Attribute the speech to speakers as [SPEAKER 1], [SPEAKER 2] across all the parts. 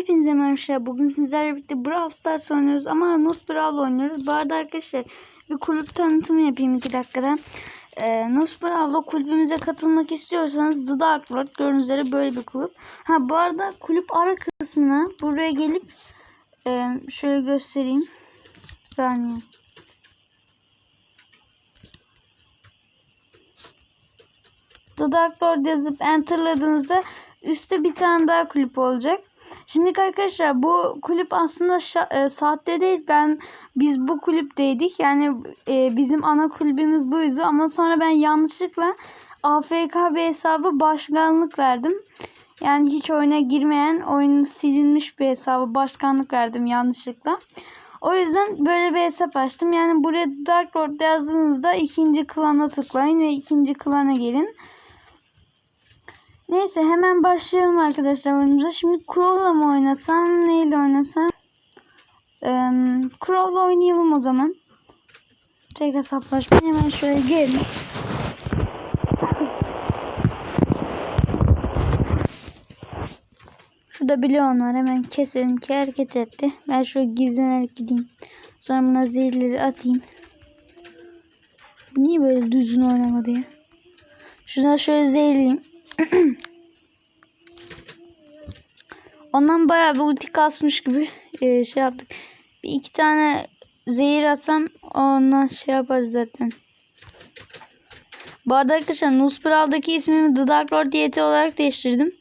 [SPEAKER 1] Hepinize merhaba. Bugün sizlerle birlikte Brawl Stars oynuyoruz ama Nos Brawl oynuyoruz. Bu arada arkadaşlar bir kulüp tanıtımı yapayım 2 dakikada. Ee, Nos Brawl'la kulübümüze katılmak istiyorsanız The Dark Lord gördüğünüz üzere böyle bir kulüp. Ha bu arada kulüp ara kısmına buraya gelip e, şöyle göstereyim. Bir saniye. The Dark Lord yazıp enterladığınızda üstte bir tane daha kulüp olacak. Şimdi arkadaşlar bu kulüp aslında e, saatte değil ben biz bu kulüpteydik yani e, bizim ana kulübümüz buydu ama sonra ben yanlışlıkla AFK hesabı başkanlık verdim. Yani hiç oyuna girmeyen oyunu silinmiş bir hesabı başkanlık verdim yanlışlıkla. O yüzden böyle bir hesap açtım. Yani buraya Dark Lord yazdığınızda ikinci klana tıklayın ve ikinci klana gelin. Neyse hemen başlayalım arkadaşlar oyunumuza. Şimdi Crow'la mı oynasam, neyle oynasam? Ee, Crow'la oynayalım o zaman. Tek hesaplaşma hemen şöyle gelin. Şurada Leon var. Hemen keselim ki hareket etti. Ben şöyle gizlenerek gideyim. Sonra buna zehirleri atayım. Niye böyle düzgün oynamadı ya? Şuna şöyle zehirleyeyim. Ondan bayağı bir ulti kasmış gibi e, şey yaptık. Bir iki tane zehir atsam ondan şey yaparız zaten. Bu arada arkadaşlar Nuspral'daki ismimi The Dark Lord DT olarak değiştirdim.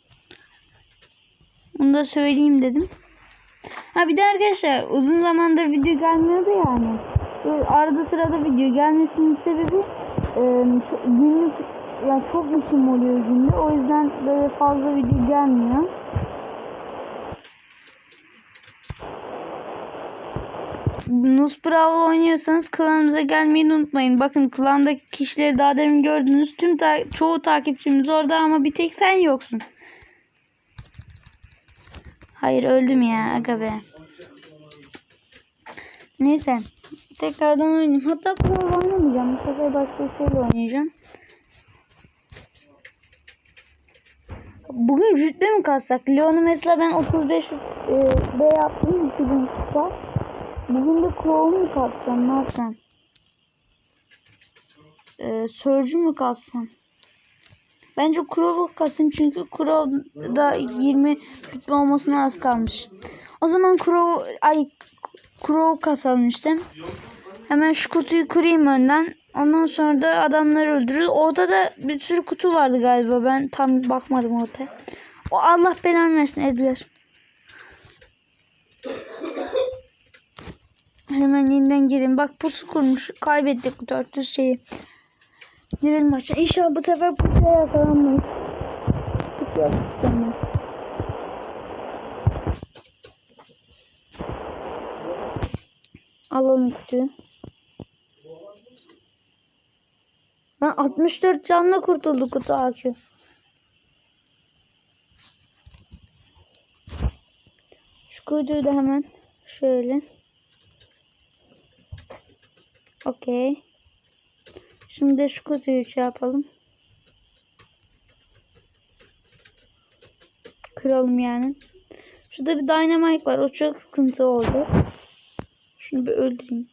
[SPEAKER 1] Bunu da söyleyeyim dedim. Ha bir de arkadaşlar uzun zamandır video gelmiyordu yani. Arada sırada video gelmesinin sebebi e, günlük ya çok işim oluyor günde. O yüzden böyle fazla video gelmiyor. Nus oynuyorsanız klanımıza gelmeyi unutmayın. Bakın klandaki kişileri daha demin gördünüz. Tüm ta- çoğu takipçimiz orada ama bir tek sen yoksun. Hayır öldüm ya aga be. Neyse. Tekrardan oynayayım. Hatta Brawl oynamayacağım. Bu sefer başka bir şeyle oynayacağım. Bugün rütbe mi kassak? Leon'u mesela ben 35 e, B yaptım. 2000 kupa. Bugün de Crow'u mu katsam? Ne yapsam? Ee, Surge'ü mü katsam? Bence Crow'u kasayım çünkü Crow'da 20 rütbe olmasına az kalmış. O zaman Crow ay Crow kasalım işte. Hemen şu kutuyu kırayım önden. Ondan sonra da adamları öldürürüz. Orada da bir sürü kutu vardı galiba. Ben tam bakmadım ortaya. O Allah belanı versin Edgar. Hemen yeniden girin. Bak pusu kurmuş. Kaybettik bu 400 şeyi. Girelim maça. İnşallah bu sefer pusuya yakalanmayız. Pusuya. Alalım kutuyu. Lan 64 canla kurtuldu kutu akü. Şu kuyuyu da hemen şöyle. Okey. Şimdi şu kutuyu şey yapalım. Kıralım yani. Şurada bir dynamite var. O çok sıkıntı oldu. Şunu bir öldüreyim.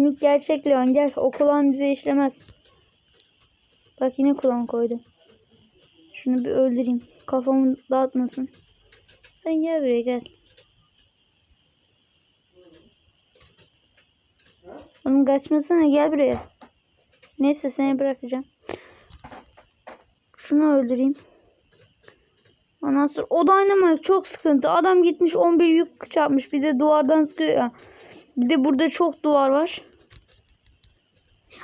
[SPEAKER 1] Şimdi gerçek Leon gel. O kulağın bize işlemez. Bak yine kulağın koydu. Şunu bir öldüreyim. Kafamı dağıtmasın. Sen gel buraya gel. Oğlum kaçmasana gel buraya. Neyse seni bırakacağım. Şunu öldüreyim. Ondan sonra o dynamite çok sıkıntı. Adam gitmiş 11 yük çarpmış. Bir de duvardan sıkıyor ya. Bir de burada çok duvar var.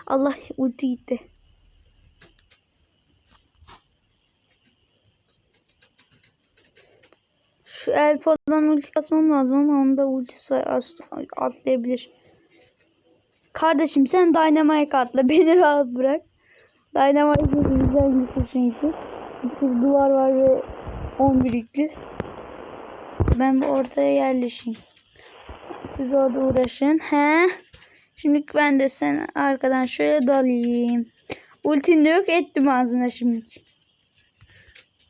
[SPEAKER 1] Allah ulti gitti. Şu el falan ulti basmam lazım ama onda ultisi Atlayabilir. Kardeşim sen Dynamite atla. Beni rahat bırak. Dynamite güzel bir. Bir sürü duvar var ve 11 yüklü. Ben bu ortaya yerleşeyim. Siz orada uğraşın. He. Şimdi ben de sen arkadan şöyle dalayım. Ultin de yok ettim ağzına şimdi.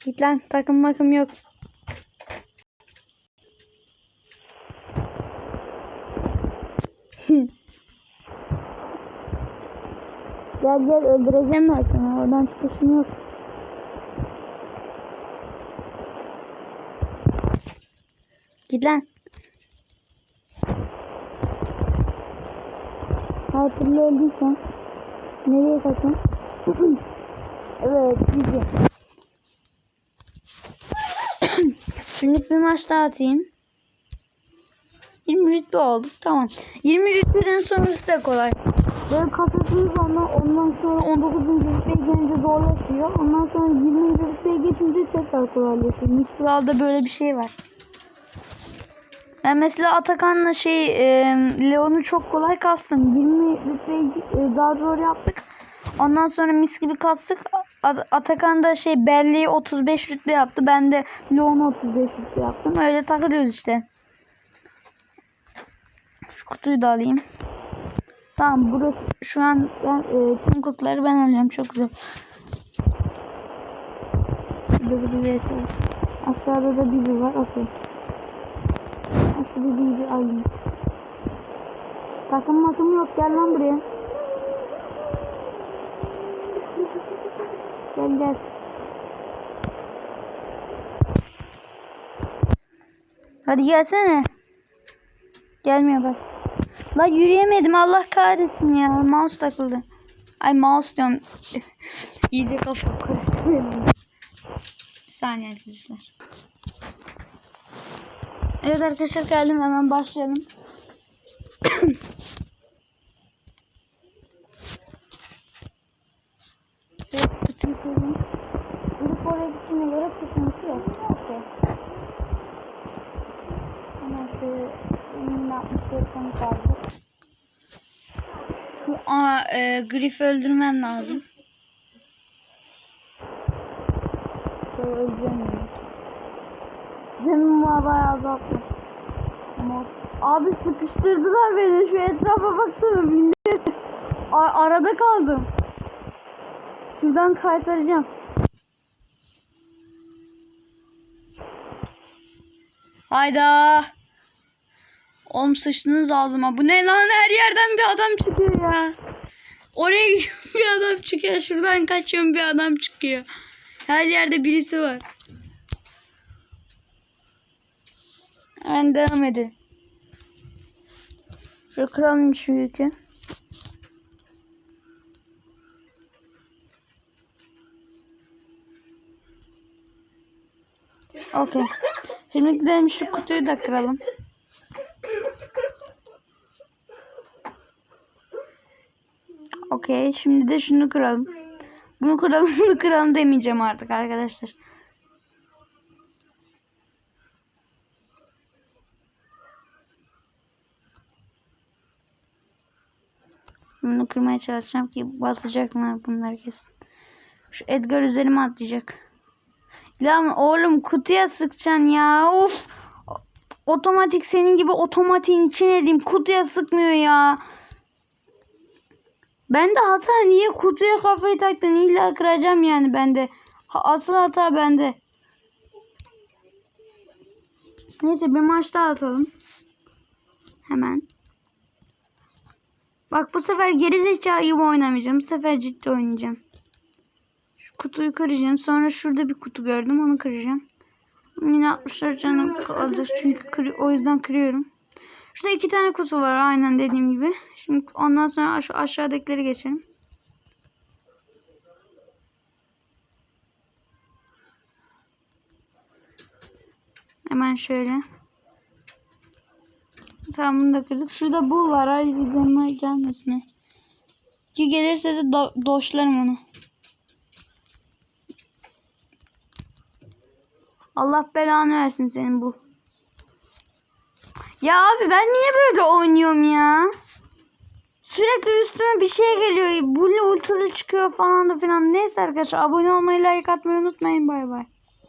[SPEAKER 1] Git lan takım makım yok. gel gel öldüreceğim ben seni. Oradan çıkışın yok. Git lan. Türlü öldüysen nereye kaçın? evet güzel. Şimdi bir maç daha atayım. 20 rütbe olduk tamam. 20 rütbeden sonrası da kolay. Böyle kasasınız ondan, ondan sonra 19. rütbeye gelince zorlaşıyor. Ondan sonra 20. rütbeye geçince tekrar kolaylaşıyor. Mispral'da böyle bir şey var. Ben mesela Atakan'la şey e, Leon'u çok kolay kastım. 20 rütbeyi e, zor yaptık. Ondan sonra mis gibi kastık. At- Atakan da şey belleği 35 rütbe yaptı. Ben de Leon'u 35 rütbe yaptım. Öyle takılıyoruz işte. Şu kutuyu da alayım. Tamam burası şu an ben e, tüm kutuları ben alıyorum. Çok güzel. Burada bir. Aşağıda da Bibi var. Okey. Bir alayım. Takım makım yok. Gel lan buraya. Gel gel. Hadi gelsene. Gelmiyor bak. La yürüyemedim Allah kahretsin ya. Mouse takıldı. Ay mouse diyorum. İyice kafa karıştırıyorum. Bir saniye arkadaşlar. Evet arkadaşlar geldim hemen başlayalım. evet bütün koyayım. Grup oraya gittiğine göre tutması yok. Okey. Hemen şöyle elimle 64 tane kaldı. Şu aa, e, Griff'i öldürmem lazım. Şöyle öleceğim var bayağı azalttı. Ama- Abi sıkıştırdılar beni. Şu etrafa baksana millet. A- arada kaldım. Şuradan kaytaracağım. Hayda. Oğlum sıçtınız ağzıma. Bu ne lan her yerden bir adam çıkıyor ya. Oraya gidiyorum bir adam çıkıyor. Şuradan kaçıyorum bir adam çıkıyor. Her yerde birisi var. Hemen devam edin. Şu kralın şu yükü. Okey. Şimdi gidelim şu kutuyu da kıralım. Okey. Şimdi de şunu kıralım. Bunu kıralım, bunu kıralım demeyeceğim artık arkadaşlar. Bunu kırmaya çalışacağım ki basacaklar bunlar kesin. Şu Edgar üzerime atlayacak. Lan oğlum kutuya sıkacaksın ya. Of. Otomatik senin gibi otomatiğin içine edeyim. Kutuya sıkmıyor ya. Ben de hata niye kutuya kafayı taktın? İlla kıracağım yani ben de. Ha, asıl hata bende. Neyse bir maç daha atalım. Hemen. Bak bu sefer geri zekalı gibi oynamayacağım. Bu sefer ciddi oynayacağım. Şu kutuyu kıracağım. Sonra şurada bir kutu gördüm. Onu kıracağım. Yine 64 canım kaldı. Çünkü kır, o yüzden kırıyorum. Şurada iki tane kutu var. Aynen dediğim gibi. Şimdi ondan sonra aş aşağıdakileri geçelim. Hemen şöyle. Tamam bunu da kırdık. Şurada bul var. Ay üzerime gelmesin. Ki gelirse de do doşlarım onu. Allah belanı versin senin bu. Ya abi ben niye böyle oynuyorum ya? Sürekli üstüme bir şey geliyor. Bully ultili çıkıyor falan da filan. Neyse arkadaşlar abone olmayı, like atmayı unutmayın. Bay bay.